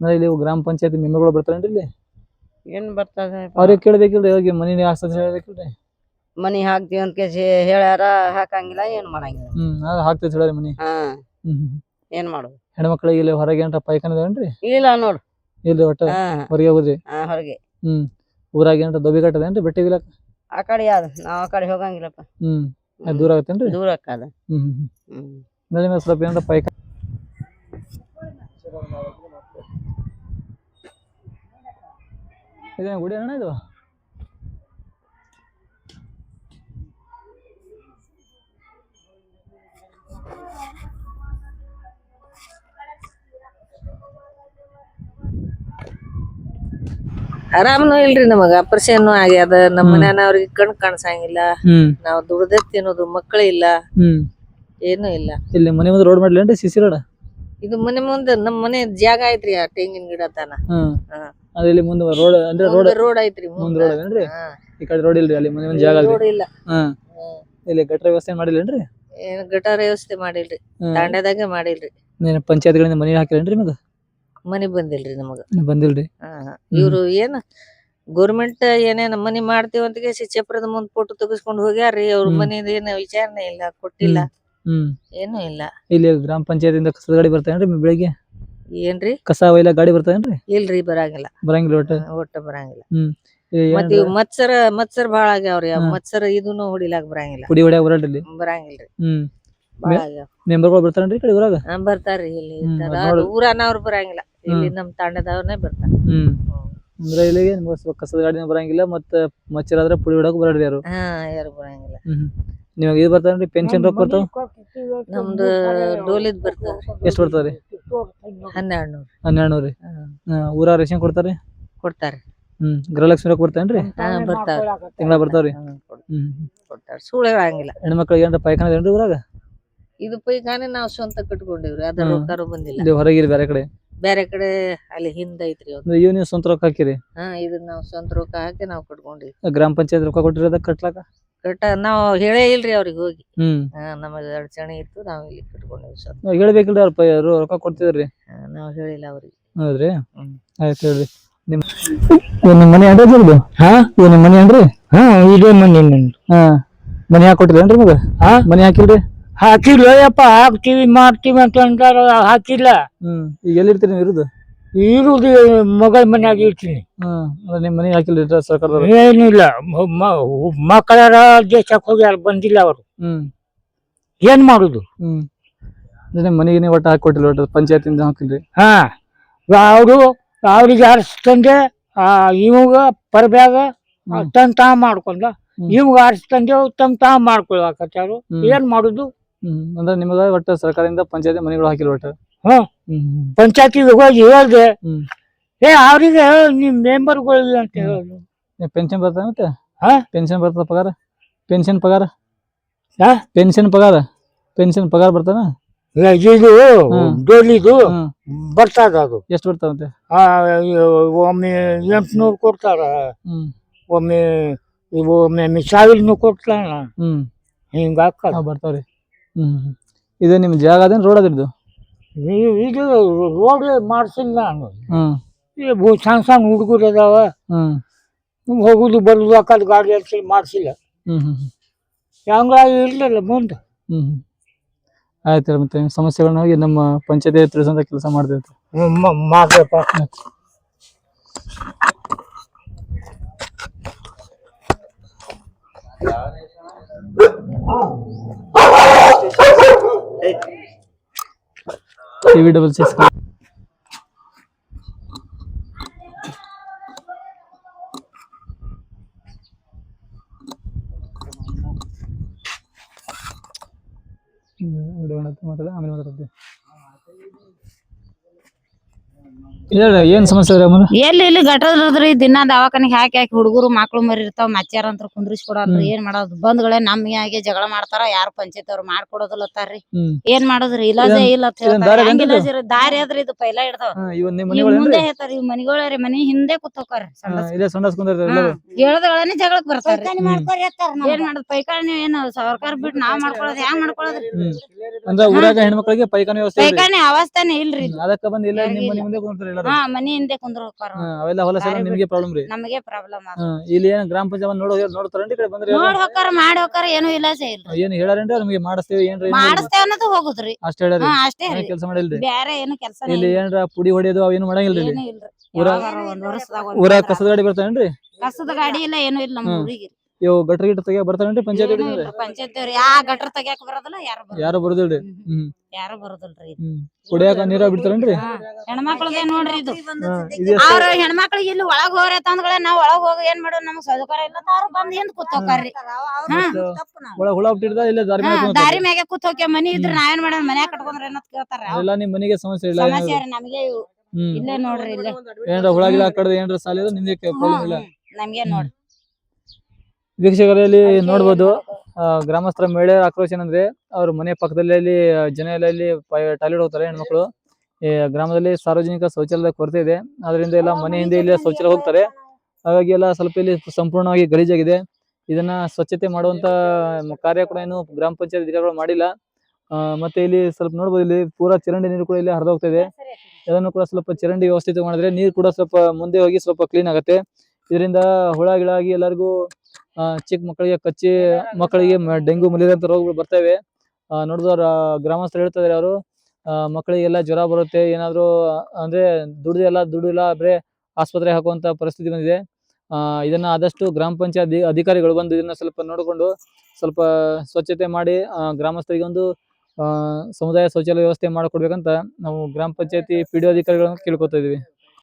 ಅಂದ್ರೆ ಇಲ್ಲಿ ಗ್ರಾಮ ಪಂಚಾಯತಿ ಮೆಂಬರ್ಗಳು ಬರ್ತಾರೇನ್ರಿ ಇಲ್ಲಿ? ಏನ್ ಬರ್ತದ ಅವ್ರಿಗೆ ಕೇಳ್ಬೇಕಿಲ್ರಿ ಹೋಗಿ ಮನಿ ಹಾಕ್ಸದ್ ಹೇಳ್ಬೇಕಿಲ್ರಿ? ಮನಿ ಹಾಕ್ತಿವಿ ಅಂತ ಕೇಸಿ ಹೇಳ್ಯಾರ ಹಾಕಂಗಿಲ್ಲ ಏನ್ ಮಾಡಂಗಿಲ್ಲ. ಹ್ಮ್ ಅದು ಹಾಕ್ತೇವೆ ಹೇಳ್ರಿ ಮನಿ? ಹಾ. ಹ್ಮ್ ಹ್ಮ್. ಏನ್ ಮಾಡೋದು? ಹೆಣ್ಮಕ್ಳಿಗೆ ಇಲ್ಲಿ ಹೊರಗೆ ಏನ್ರ ಪೈಕನ್ ಅದೇನ್ರಿ ಇಲ್ಲ ನೋಡು. ಇಲ್ರಿ ಒಟ್ಟ ಹಾ. ಹೊರಗೆ ಹೋಗುದ್ರಿ? ಹಾ ಹೊರಗೆ. ಹ್ಮ್. ಊರಾಗ ಏನ್ರ ದೊಬ್ಬಿ ಕಟ್ಟದೇನ್ರಿ ಬೆಟ್ಟಿ ಬಿಲಕ್ ಆ ಕಡೆ ಯಾವ್ದು? ನಾವ್ ಆ ಕಡೆ ಹೋಗಂಗಿಲ್ಲಪ್ಪ. ಹ್ಮ್. ಅದ್ ದೂರ ಆಗತ್ತೇನ್ರಿ? ದೂರ ಅಕ್ಕದ ಹ್ಮ್ ಹ್ಮ್ ಸ್ವಲ್ಪ ಏನಾರ ಪೈಕ ಇದೇನ ಗುಡಿ ಅಣ್ಣ ಇದು? ಆರಾಮನು ಇಲ್ರಿ ನಮಗ. ಆಪರೇಷನ್ ಆಗ್ಯಾದ. ನಮ್ಮ ಮನ್ಯಾನ ಅವ್ರಿಗೆ ಕಣ್ ಕಾಣಿಸಂಗಿಲ್ಲ. ಹ್ಮ್. ನಾವ್ ದುಡ್ದೇ ತಿನ್ನೋದು ಮಕ್ಕಳು ಇಲ್ಲ. ಹ್ಮ್. ಏನು ಇಲ್ಲ. ಇಲ್ಲಿ ಮನೆ ಮುಂದೆ ರೋಡ್ ಮಾಡ್ಲೇನ್ರಿ ಸಿಸಿ ರೋಡ್ ಇದು ಮನೆ ಮುಂದೆ ನಮ್ ಮನೆ ಜಾಗ ಐತ್ರಿ ಆ ತೆಂಗಿನ ಗಿಡ ತಾನ. ಹ್ಮ್. ಹಾ. ಅದ್ ಇಲ್ಲಿ ಮುಂದೆ ರೋಡ್ ಅಂದ್ರೆ ರೋಡ್ ರೋಡ್ ಐತ್ರಿ ಮುಂದ್ ರೋಡ್ ಅದೇನ್ರಿ ಈ ಕಡೆ ರೋಡ್ ಇಲ್ರಿ ಅಲ್ಲಿ ಮನೆ ಮುಂದೆ ಜಾಗ ಅಲ್ರಿ ರೋಡ್ ಇಲ್ಲ. ಹ್ಮ್ ಹ್ಮ್. ಇಲ್ಲಿ ಗಟ್ರ ವ್ಯವಸ್ಥೆ ಮಾಡಿಲ್ಲೇನ್ರಿ? ಏನು ಗಟಾರ ವ್ಯವಸ್ಥೆ ಮಾಡಿಲ್ರಿ. ತಾಂಡ್ಯದಾಗೆ ಮಾಡಿಲ್ರಿ. ನೀನ್ ಪಂಚಾಯತ್ಗಳಿಂದ ಮನೆ ಹಾಕಿರೇನ್ರಿ ನಿಮಗ? ಮನಿ ಬಂದಿಲ್ರಿ ನಮಗ. ಬಂದಿಲ್ರಿ. ಇವ್ರು ಏನ್ ಗೋರ್ಮೆಂಟ್ ಏನೇನ್ ಮನಿ ಮಾಡ್ತೀವಿ ಅಂತ ಕೇಸಿ ಚಪ್ರದ ಮುಂದ್ ಫೋಟೋ ತೆಗಿಸ್ಕೊಂಡ್ ಹೋಗ್ಯಾರ್ರಿ. ಅವ್ರ. ಮನಿದ ಏನ್ ವಿಚಾರಣೆ ಇಲ್ಲ ಕೊಟ್ಟಿಲ್ಲ. ಹ್ಮ್ ಏನು ಇಲ್ಲ. ಇಲ್ಲಿ ಗ್ರಾಮ ಪಂಚಾಯತಿಂದ ಕಸದ ಗಾಡಿ ಬರ್ತೇನ್ರಿ ಬೆಳಿಗ್ಗೆ? ಏನ್ರಿ? ಕಸ ಒಯ್ಲ ಗಾಡಿ ಬರ್ತೇನ್ರಿ? ಇಲ್ರಿ ಬರಂಗಿಲ್ಲ. ಬರಂಗಿಲ್ಲ ಒಟ್ಟ? ಒಟ್ಟ ಬರಂಗಿಲ್ಲ. ಹ್ಮ್. ಮತ್ ಇವ್ ಮತ್ಸರ ಮತ್ಸರ ಬಾಳ ಆಗ್ಯಾವ್ರಿ. ಮತ್ಸರ ಇದನ್ನು ಹೊಡಿಲಾಕ್ ಬರಂಗಿಲ್ಲ. ಪುಡಿ ಹೊಡಿಯಾಗ ಬರಲ್ರಿ ಬರಂಗಿಲ್ರಿ. ಹ್ಮ್. ಬಾಳ ಆಗ್ಯಾವ. ಮೆಂಬರ್ಗಳು ಬರ್ತಾರೇನ್ರಿ ಕಡೆ ಊರಾಗ? ಬರ್ತಾರ್ರಿ ಇಲ್ಲಿ ಊರನವ್ರು ಬರಂಗಿಲ್ಲ. ಇಲ್ಲಿ ನಮ್ಮ ತಾಂಡದವ್ರನ್ನೇ ಬರ್ತಾರ. ಹ್ಮ್. ಅಂದ್ರೆ ಇಲ್ಲಿಗೆ ನಿಮ್ಗೆ ಸ್ವಲ್ಪ ಕಸದ ಗಾಡಿನ ಬರಂಗಿಲ್ಲ ಮತ್ತ ಮಚ್ಚರ್ ಆದ್ರೆ ಪುಡಿ ಹೊಡಕ್ ಬರಡ್ರಿ ಯಾರು? ಹಾ ಯಾರು ಬರಂಗಿಲ್ಲ. ಹ್ಮ್ ನಿಮಗೆ ಇದು ಬರ್ತಾರೇನ್ರಿ ಪೆನ್ಷನ್ ರೊಕ್ಕ ಬರ್ತಾವ ನಮ್ದು ಡೋಲಿದ್ ಬರ್ತಾವ್ರಿ ಎಷ್ಟ್ ಬರ್ತಾವ್ರಿ ಹನ್ನೆರಡು ನೂರು ಹನ್ನೆರಡು ನೂರಿ ಊರ ರೇಷನ್ ಕೊಡ್ತಾರಿ? ಕೊಡ್ತಾರೆ. ಹ್ಮ್ ಗೃಹಲಕ್ಷ್ಮಿ ರೊಕ್ಕ ಬರ್ತಾನ್ರಿ ಹಾ ಬರ್ತಾರ. ತಿಂಗಳ ಬರ್ತಾವ್ರಿ ಹ್ಮ್, ಕೊಡ್- ಹ್ಮ್. ಕೊಡ್ತಾರ. ಸುಳ್ಳು ಹೇಳಂಗಿಲ್ಲ ಹೆಣ್ಮಕ್ಳಿಗೆ ಏನ್ರ ಪೈಖಾನೆ ಅದೇನ್ರಿ ಊರಾಗ? ಇದು ಪೈಖಾನೆ ನಾವ್ ಸ್ವಂತ ಕಟ್ಕೊಂಡಿವ್ರಿ. ಅದ್ರ. ರೊಕ್ಕರು ಬಂದಿಲ್ಲ. ಇಲ್ಲಿ ಹೊರಗಿರಿ ಬೇರೆ ಕಡೆ. ಬೇರೆ ಕಡೆ ಅಲ್ಲಿ ಹಿಂದ ಐತ್ರಿ ಒಂದು ಅಂದ್ರೆ ಇವ್ ನೀವು ಸ್ವಂತ ರೊಕ್ಕ ಹಾಕಿರಿ? ಹಾ ಇದನ್ನ ನಾವ್ ಸ್ವಂತ ರೊಕ್ಕ ಹಾಕಿ ನಾವ್ ಕಟ್ಕೊಂಡಿವಿ. ಗ್ರಾಮ ಪಂಚಾಯತ್ ರೊಕ್ಕ ಕೊಟ್ಟಿರೋದ ಕಟ್ಲಾಕ? ಕಟ್ಟ ನಾವ್ ಹೇಳೇ ಇಲ್ರಿ ಅವ್ರಿಗೆ ಹೋಗಿ. ಹ್ಮ್. ಹಾ ನಮಗೆ ಅಡಚಣೆ ಇತ್ತು ನಾವ್ ಇಲ್ಲಿ ಕಟ್ಕೊಂಡಿವಿ ಸ್ವಂತ. ನಾವ್ ಹೇಳ್ಬೇಕಿಲ್ರಿ ಅವ್ರ ಪೈ ಅವ್ರು ರೊಕ್ಕ ಕೊಡ್ತಿದ್ರಿ. ಹಾ, ನಾವ್ ಹೇಳಿಲ್ಲ ಅವ್ರಿಗೆ. ಹೌದ್ರಿ? ಹ್ಮ್. ಆಯ್ತು ಹೇಳ್ರಿ. ನಿಮ್ಮ ಇವ್ ನಿಮ್ ಮನೆ ಅಡ್ರೆಸ್ ಇದು? ಹಾ? ಇವ್ ನಿಮ್ ಮನೆ ಏನ್ರಿ? ಹಾ ಇದೇ ಮನೆ ಹಾ. ಮನೆ ಹಾಕೊಟ್ಟಿರೇನ್ರಿ ಮಗ? ಹಾ? ಮನೆ ಹಾಕಿಲ್ರಿ? ಹಾಕಿಲ್ಲ ಯಪ್ಪ ಹಾಕ್ತಿವಿ ಮಾಡ್ತೀವಿ ಅಂತ ಅಂತಾರ ಹಾಕಿಲ್ಲ. ಹ್ಮ್ ಈಗ ಎಲ್ಲಿರ್ತೀರಿ ನೀವು ಇರುದು? ಇರುದು ಮಗಳ ಮನ್ಯಾಗ ಇರ್ತೀನಿ. ಹ್ಮ್ ಅಂದ್ರೆ ನಿಮ್ ಮನೆ ಹಾಕಿಲ್ಲ ಸರ್ಕಾರ ಸರ್ಕಾರದವ್ರು? ಏನಿಲ್ಲ ಮ- ಮ- ಹೋಗಿ ದೇಶಕ್ಕೆ ಹೋಗ್ಯಾರ ಬಂದಿಲ್ಲ ಅವರು. ಹ್ಮ್. ಏನ್ ಮಾಡುದು? ಹ್ಮ್. ಅಂದ್ರೆ ಮನೆಗೆ ನೀವು ಒಟ್ಟು ಹಾಕೊಟ್ಟಿಲ್ಲ ಒಟ್ಟು ಪಂಚಾಯತಿಂದ ಹಾಕಿಲ್ರಿ? ಹಾ ಅವರು ಅವ್ರಿಗೆ ಆರಿಸ್ತಂದೆ ಆ ಇವಾಗ ಪರ್ಬ್ಯಾಗ ಹ್ಮ್. ತಂತ ಮಾಡ್ಕೊಂಡ. ಹ್ಮ್. ಇವಾಗ ಆರಿಸ್ತಂದೆ ತಮ್ ತಾ ಮಾಡ್ಕೊಳಕತ್ತಾರು. ಹ್ಮ್. ಏನ್ ಮಾಡುದು? ಹ್ಮ್ ಅಂದ್ರೆ ನಿಮಗ ಒಟ್ಟು ಸರ್ಕಾರದಿಂದ ಪಂಚಾಯತಿ ಮನೆಗಳು ಹಾಕಿಲ್ಲ ಒಟ್ಟು? ಹ್ಮ್. ಹ್ಮ್ ಪಂಚಾಯತಿ ಹೋಗಿ ಹೇಳ್ದೆ ಹ್ಮ್. ಏ ಅವ್ರಿಗೆ ನಿಮ್ ಮೆಂಬರ್ಗಳಿಲ್ಲ ಅಂತ ಹೇಳೋದು ಪೆನ್ಷನ್ ಬರ್ತದ ಮತ್ತೆ? ಹಾ? ಪೆನ್ಷನ್ ಬರ್ತದ ಪಗಾರ? ಪೆನ್ಷನ್ ಪಗಾರ? ಹಾ? ಪೆನ್ಷನ್ ಪಗಾರ? ಪೆನ್ಷನ್ ಪಗಾರ ಬರ್ತಾನ ಇಲ್ಲ, ಇದು ಹ್ಮ್. ಡೋಲಿದು ಹ್ಮ್. ಬರ್ತದ ಅದು. ಎಷ್ಟು ಬರ್ತಾವಂತೆ ಆ, ಇವ್ ಒಮ್ಮೆ ಎಂಟ್ನೂರು ಕೊಡ್ತಾರ. ಹ್ಮ್. ಒಮ್ಮೆ ಇವು ಒಮ್ಮೆ ಸಾವಿರನು ಕೊಡ್ತಾರ. ಹ್ಮ್. ಹಿಂಗ ಹಾಕದ. ಹಾ ಬರ್ತಾವ್ರಿ. ಹ್ಮ್. ಹ್ಮ್. ಇದು ನಿಮ್ ಜಾಗ ಅದೇನು ರೋಡ್ ಅದ್ರದ್ದು ಇದು ರೋಡ್ ಮಾಡ್ಸಿಲ್ಲ ನಾನು. ಹ್ಮ್. ಈ ಬು- ಸಣ್ಣ ಸಣ್ಣ ಹುಡುಗರು ಅದಾವ. ಹ್ಮ್. ಹಿಂಗ್ ಹೋಗುದು ಬರುದು ಆ ಕಡೆ ಗಾಡಿ ಹಚ್ಚಿ ಮಾಡ್ಸಿಲ್ಲ. ಹ್ಮ್ ಹ್ಮ್ ಹಂಗಾಗಿ ಇರ್ಲಿಲ್ಲ ಮುಂದೆ. ಹ್ಮ್ ಹ್ಮ್. ಆಯ್ತು ಹೇಳಿ ಮತ್ತೆ ಸಮಸ್ಯೆಗಳನ್ನ ಹೋಗಿ ನಮ್ಮ ಪಂಚಾಯತಿ ತಿಳಿಸೋಂತ ಕೆಲಸ ಮಾಡ್ತೈತೆ ಮಾಡ್ಬೇಕ ಟಿವಿ ಡಬಲ್ ಸಿಕ್ಸ್ ಮಾತಾಡ ಆಮೇಲೆ ಮಾತಾಡ್ತೀವಿ ಹೇಳ ಏನ್ ಸಮಸ್ಯೆ ಇದೆ ಅಮ್ಮ ಎಲ್ಲಿ ಇಲ್ಲಿ ಗಟ್ಟದ್ರಿ ದಿನ ದವಾಖಾನಿಗೆ ಹಾಕಿ ಹಾಕಿ ಹುಡುಗರು ಮಕ್ಳು ಮರಿ ಇರ್ತಾವ ಮಚ್ಚಾರ ಅಂತ ಕುಂದ್ರಿಸಿ ಕೊಡೋದ್ರಿ ಏನ್ ಮಾಡೋದು? ಬಂದ್ಗಳೇ ನಮ್ಗೆ ಹಾಗೆ ಜಗಳ ಮಾಡ್ತಾರ ಯಾರು ಪಂಚಾಯತ್ ಅವ್ರು ಮಾಡ್ಕೊಡೋದಿಲ್ಲತ್ತಾರ್ರಿ ಏನ್ ಮಾಡೋದ್ರಿ? ಇಲ್ಲದೇ ಇಲ್ಲ ಅಂತ ಹೇಳ್ತಾರ. ದಾರಿ ಹೆಂಗ್ ಅದೇನ್ರಿ ಇಲಾಜ್ ಇರ- ದಾರಿ ಅದ್ರಿ ಇದು ಪೈಲ ಇಡ್ತಾವ. ಹಾ, ಇವನ್ ನಿಮ್ ಇವ್ ಮನೆಗಳೇನ್ರಿ ಮುಂದೆ ಹೇಳ್ತಾರ ಇವ್ ಮನಿಗಳೇ ಮನಿ ಹಿಂದೆ ಕೂತ್ಕೋರಿ ಹೋಗ್ತಾರ ಇಲ್ಲೇ ಸಂಡಾಸ್ ಕುಂದಿರ್ತಾರ ಎಲ್ಲರೂ. ಹೇಳದಗಳೇ ಜಗಳಕ್ ಬರ್ತಾರ. ಏನ್ ಮಾಡೋದು? ಪೈಕಾಣಿ ಏನು ಸರ್ಕಾರ ಬಿಟ್ಟು ನಾವ್ ಮಾಡ್ಕೊಳೋದ್ ಹ್ಯಾಂಗ್ ಮಾಡ್ಕೊಳೋದ್ರಿ ಅಂದ್ರೆ ಊರಾಗ ಹೆಣ್ಮಕ್ಳಿಗೆ ಪೈಖಾನೆ ವ್ಯವಸ್ಥೆ ಇಲ್ರಿ. ಪೈಖಾನೆ ಅವಸ್ಥಾನೆ ಇಲ್ರಿ. ಅದಕ್ಕ ಬಂದ್ ಇಲ್ಲ ನಿಮ್ಮ ಮನೆ ಮುಂದೆ ಕುಂದಿರ್ತಾರೆ ಎಲ್ಲರೂ ಹಾ ಮನಿ ಹಿಂದೆ ಅವೆಲ್ಲ ಹೊಲಸ ನಿಮ್ಗೆ ಪ್ರಾಬ್ಲಮ್ ರೀ? ನಮಗೆ ಪ್ರಾಬ್ಲಮ್ ಹಾ, ಇಲ್ಲಿ ಏನ್ ಗ್ರಾಮ ಪಂಚಾಯತ್ ನೋಡೋ ನೋಡ್ತಾರೇನ್ರಿ ಈ ಕಡೆ ಬಂದ್ರೆ? ನೋಡ್ ಹೋಕಾರ ಮಾಡಿ ಹೋಕಾರ ಏನು ಇಲ್ಲ ಇಲ್ಲ ಏನ್ ಹೇಳಾರೇನ್ರಿ ನಿಮಗೆ ಮಾಡಿಸ್ತೇವೆ ಏನ್ರಿ ಮಾಡಿಸ್ತೇವೆ ಅನ್ನೋದು ಹೋಗುದ್ರಿ. ಅಷ್ಟೇ ಹೇಳ್ಯಾರಿ ಅಷ್ಟೇ ಕೆಲಸ ಮಾಡಿಲ್ರಿ? ಬೇರೆ ಏನು ಕೆಲಸ ಇಲ್ಲಿ ಏನ್ರ ಪುಡಿ ಹೊಡೆಯೋದು ಮಾಡಂಗಿಲ್ರಿ ಏನು ಮಾಡಂಗಿಲ್ರಿ ಊರಾಗ ಬಂದ್ರ ಕಸದ ಗಾಡಿ ಬರ್ತಾನ್ರಿ? ಕಸದ ಗಾಡಿ ಇಲ್ಲ ಏನು ಇಲ್ಲ ನಮ್ಮ. ಊರಿಗೆ. ಇವು ಗಟ್ರ ಗಿಟ್ರ ತೆಗಿಯಾಕ ಬರ್ತಾರೇನ್ರಿ? ಪಂಚಾಯತ್ ಪಂಚಾಯತ್ ಅವ್ರ ಯಾ ಗಟ್ರ ತೆಗ್ಯಾಕ ಬರೋದಿಲ್ಲ ಯಾರು ಬರೋದಿಲ್ಲ. ಯಾರು ಬರುದಿಲ್ರಿ? ಹ್ಮ್. ಯಾರು ಬರೋದಿಲ್ರಿ ಇದು. ಹ್ಮ್. ಕುಡಿಯಾಕ ನೀರ ಬಿಡ್ತಾರೇನ್ರಿ? ಹಾ. ಹೆಣ್ಮಕ್ಳದೇ ನೋಡ್ರಿ ಇದು. ಇದು ಅವ್ರ ಹೆಣ್ಮಕ್ಳಿಗೆ ಇಲ್ಲಿ ಒಳಗ್ ಹೋಗ್ರಿ ತಂದ್ಗಳೇ ನಾವ್ ಒಳಗ್ ಹೋಗಿ ಏನ್ ಮಾಡೋದು? ನಮ್ಗ್ ಸೌಕರ್ಯ ಇಲ್ಲ ಅವ್ರು ಬಂದ್ ಹಿಂದ್ ಕೂತ್ ಹೋಗ್ತಾರ್ರಿ. ಒಳಗ್ ಹುಳ ಬಿಟ್ಟಿರ್ದ ಇಲ್ಲ ದಾರಿ ಹಾ, ಮೇಲೆ ಕುಂದ್ರತಾರ. ದಾರಿ ಮ್ಯಾಗೆ ಕೂತ್ ಹೋಗ್ಯ ಮನಿ ಇದ್ರ ನಾವೇನ್ ಮಾಡೋಣ ಮನ್ಯಾಗ ಕಟ್ಕೊಂಡ್ರ ಏನಂತ ಕೇಳ್ತಾರ ಅವ್ರು. ಇಲ್ಲ ನಿಮ್ ಮನೆಗೆ ಸಮಸ್ಯೆ ಇಲ್ಲ ಸಮಸ್ಯೆ ರೀ ನಮಗೆ ಇವು. ಹ್ಮ್. ಇಲ್ಲೇ ನೋಡ್ರಿ ಇಲ್ಲೇ. ಏನ್ರ ಹುಳ ಗಿಳ ಕಡ್ದು ಏನ್ರ ಸಾಲಿದ್ರೆ ನಿಮ್ಗೆ ಪ್ರಾಬ್ಲಮ್ ಇಲ್ಲ ನಮ್ಗೆ ನೋಡ್ರಿ. ವೀಕ್ಷಕರಲ್ಲಿ ನೋಡ್ಬೋದು ಗ್ರಾಮಸ್ಥರ ಮಹಿಳೆಯರ ಆಕ್ರೋಶ ಏನಂದ್ರೆ ಅವ್ರ ಮನೆ ಪಕ್ಕದಲ್ಲಿ ಜನ ಎಲ್ಲ ಇಲ್ಲಿ ಟಾಯ್ಲೆಟ್ ಹೋಗ್ತಾರೆ ಹೆಣ್ಮಕ್ಳು. ಈ ಗ್ರಾಮದಲ್ಲಿ ಸಾರ್ವಜನಿಕ ಶೌಚಾಲಯದ ಕೊರತೆ ಇದೆ. ಅದರಿಂದ ಎಲ್ಲ ಮನೆ ಹಿಂದೆ ಇಲ್ಲಿ ಶೌಚಾಲಯ ಹೋಗ್ತಾರೆ. ಹಾಗಾಗಿ ಎಲ್ಲ ಸ್ವಲ್ಪ ಇಲ್ಲಿ ಸಂಪೂರ್ಣವಾಗಿ ಗಲೀಜಾಗಿದೆ. ಇದನ್ನ ಸ್ವಚ್ಛತೆ ಮಾಡುವಂತ ಕಾರ್ಯ ಕೂಡ ಏನು ಗ್ರಾಮ ಪಂಚಾಯತ್ ಅಧಿಕಾರಿಗಳು ಮಾಡಿಲ್ಲ. ಮತ್ತೆ ಇಲ್ಲಿ ಸ್ವಲ್ಪ ನೋಡ್ಬೋದು ಇಲ್ಲಿ ಪೂರಾ ಚರಂಡಿ ನೀರು ಕೂಡ ಇಲ್ಲಿ ಹರಿದು ಹೋಗ್ತಾ ಇದೆ. ಇದನ್ನು ಕೂಡ ಸ್ವಲ್ಪ ಚರಂಡಿ ವ್ಯವಸ್ಥಿತ ಮಾಡಿದ್ರೆ ನೀರು ಕೂಡ ಸ್ವಲ್ಪ ಮುಂದೆ ಹೋಗಿ ಸ್ವಲ್ಪ ಕ್ಲೀನ್ ಆಗುತ್ತೆ. ಇದರಿಂದ ಹುಳ ಗಿಳ ಆಗಿ ಎಲ್ಲರಿಗೂ ಚಿಕ್ಕ ಮಕ್ಕಳಿಗೆ ಕಚ್ಚಿ ಮಕ್ಕಳಿಗೆ ಡೆಂಗು, ಮಲೇರಿಯಾ ಅಂತ ರೋಗಗಳು ಬರ್ತವೆ. ಅವ್ರ ಗ್ರಾಮಸ್ಥರು ಹೇಳ್ತಾ ಇದಾರೆ ಅವರು ಮಕ್ಕಳಿಗೆಲ್ಲ ಜ್ವರ ಬರುತ್ತೆ. ಏನಾದ್ರು, ಅಂದ್ರೆ ದುಡ್ಡು ಎಲ್ಲ, ದುಡ್ಡು ಇಲ್ಲ, ಬರೇ ಆಸ್ಪತ್ರೆ ಹಾಕುವಂತ ಪರಿಸ್ಥಿತಿ ಬಂದಿದೆ. ಇದನ್ನ ಆದಷ್ಟು ಗ್ರಾಮ ಪಂಚಾಯತ್ ಅಧಿಕಾರಿಗಳು ಬಂದು ಇದನ್ನ ಸ್ವಲ್ಪ ನೋಡಿಕೊಂಡು, ಸ್ವಲ್ಪ ಸ್ವಚ್ಛತೆ ಮಾಡಿ ಗ್ರಾಮಸ್ಥರಿಗೆ ಒಂದು ಸಮುದಾಯ ಶೌಚಾಲಯ ವ್ಯವಸ್ಥೆ ಮಾಡಿಕೊಡ್ಬೇಕಂತ ನಾವು ಗ್ರಾಮ ಪಂಚಾಯತಿ ಪಿ ಡಿ ಅಧಿಕಾರಿಗಳನ್ನ ಕೇಳ್ಕೊತಾ ಇದೀವಿ.